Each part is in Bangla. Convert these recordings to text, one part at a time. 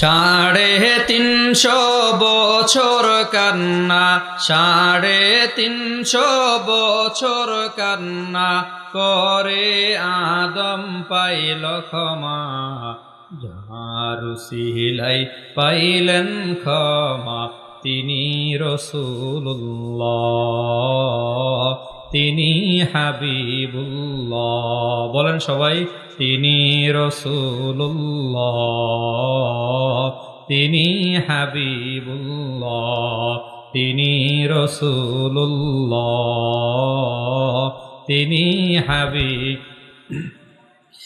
সাড়ে তিনশো বছর কান্না, সাড়ে তিনশো বছর কান্না করে আদম পাইল ক্ষমা, যাহারু সিলাই পাইলেন ক্ষমা, তিনি রসুল্লাহ তিনি হাবিবুল্লাহ, বলেন সবাই, তিনি রসুল্লাহ তিনি হাবিবুল্লাহ, তিনি রসুল্লাহ তিনি হাবি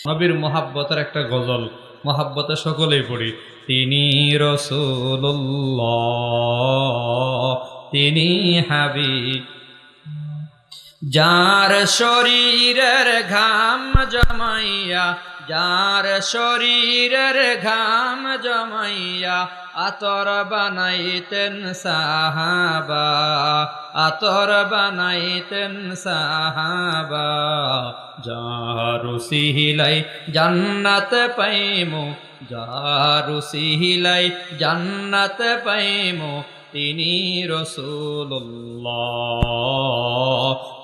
নবীর মোহাব্বতের একটা গজল, মোহাব্বতে সকলেই পড়ি। তিনি রসুল্লাহ তিনি হাবি যার শরীরের ঘাম জমাইয়া, যার শরীরের ঘাম জমাইয়া, আতর বানাইতেন সাহাবা, আতর বানাইতেন সাহাবা। যারু সিহিলাই জান্নাত পাইমু, যারু সিহিলাই জান্নাত পাইমু তিনি রসুল্লাহ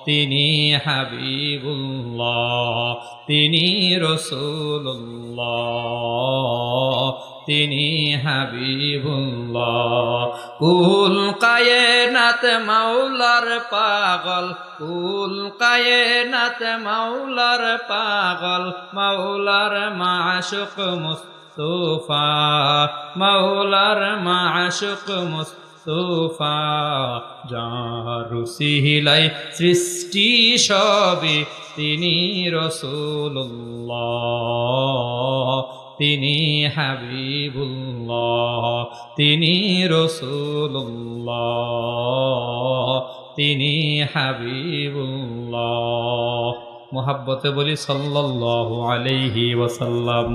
তিনি হাবিবুল্লাহ, তিনি রসুল্লাহ তিনি হাবিবুল্লাহ। কুল কায়েনাত মাওলার পাগল, কুল কায়েনাত মাওলার পাগল, মাওলার মাশুক মুস্তফা, মাওলার মাশুক মুস্তফা। তোফা যারু সিহিলাই সৃষ্টি সবে, তিনি রসুল্লাহ তিনি হাবিবুল্লাহ, তিনি রসুল্লাহ তিনি হাবিবুল্লাহ। মোহাব্বতে বলি সাল্লাল্লাহু আলাইহি ওয়াসাল্লাম।